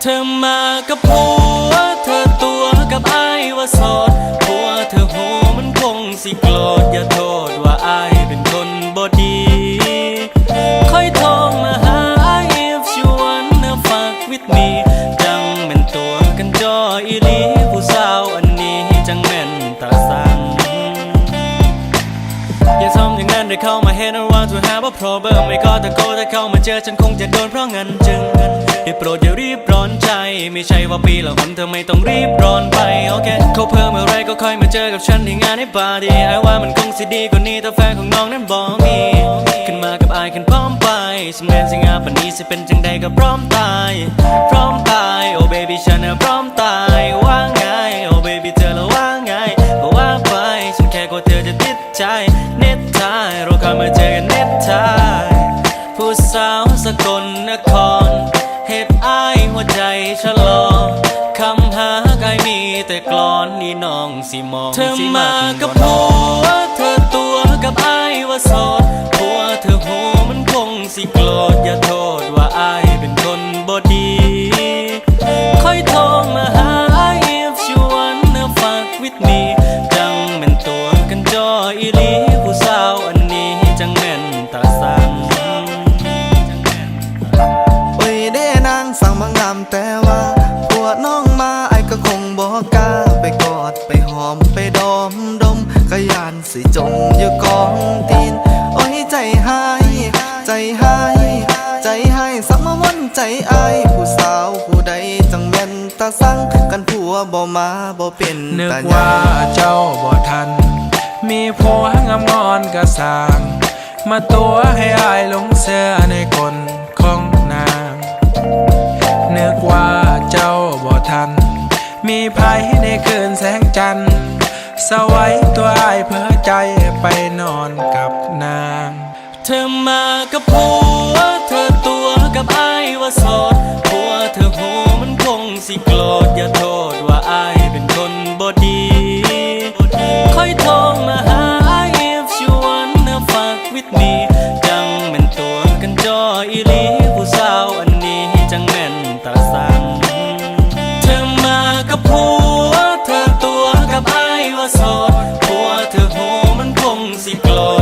เธอมากับผัว เธอตัวกับไอ้ว่าโสดผัวเธอโหมันคงสิโกรธอย่าโทษว่าไอ้ายเป็นคนบ่ดีค่อยโทรมาหา if you wanna fuck with me จังแม่นตัวกันจออีลีผู้สาวอันนี้จังแม่นตาสังอย่าทอย่างนั้น ได้เข้ามาเห็นว่าจะหาว่า problem ไม่ก็ตะโกนถ้าเข้ามาเจอฉันคงจะโดนเพราะงั้นจึงได้โปรดอย่ารีบร้อนใจ ไม่ใช่ว่าปีละหนเธอไม่ต้องรีบร้อนไปโอเคเขาเพิ่มอะไรก็ค่อยมาเจอกับฉันที่งานในปาร์ตี้ไอ้ว่ามันคงสิดีกว่านี้ถ้าแฟนของน้องนั้นบอกมีขึ้นมากับไอายขึ้นพร้อมไปสำเนียงสิงาปันนี้สิเป็นจังใดก็พร้อมตาย พร้อมตายโอ้ baby ฉันน่ะพร้อมตาย ท้าย เราเคยมาเจอกันเน็ตไทยผู้สาวสกลนคร เหตุอ้ายหัวใจชะลอ คำหาใครมีแต่กลอนนี่น้องสิมองเธอมากับผัวเธอตัวกับอายว่าโสดผัวเธอโหมันคงสิโกรธอย่าโทษ แต่ว่าผัวน้องมาไอ้ก็คงบอกกล้าไปกอดไปหอมไปดอมดมก็ยานสิจมอยู่กองตีน โอ้ยใจหาย ใจหาย ใจหายสัมวันใจอายผู้สาวผู้ใดจังแม่นตาสั่งกันผัวบ่มาบ่เป็นนึกว่าเจ้าบ่ทัน มีผัวงามงอนกระสาง มาตัวให้อายหลงเสื้อในคน นึกว่าเจ้าบ่ทัน มีภัยในคืนแสงจันทร์สวัยตัวอายเพื่อใจไปนอนกับนาง เธอมากับผัว เธอตัวกับไอ้ายว่าสด ค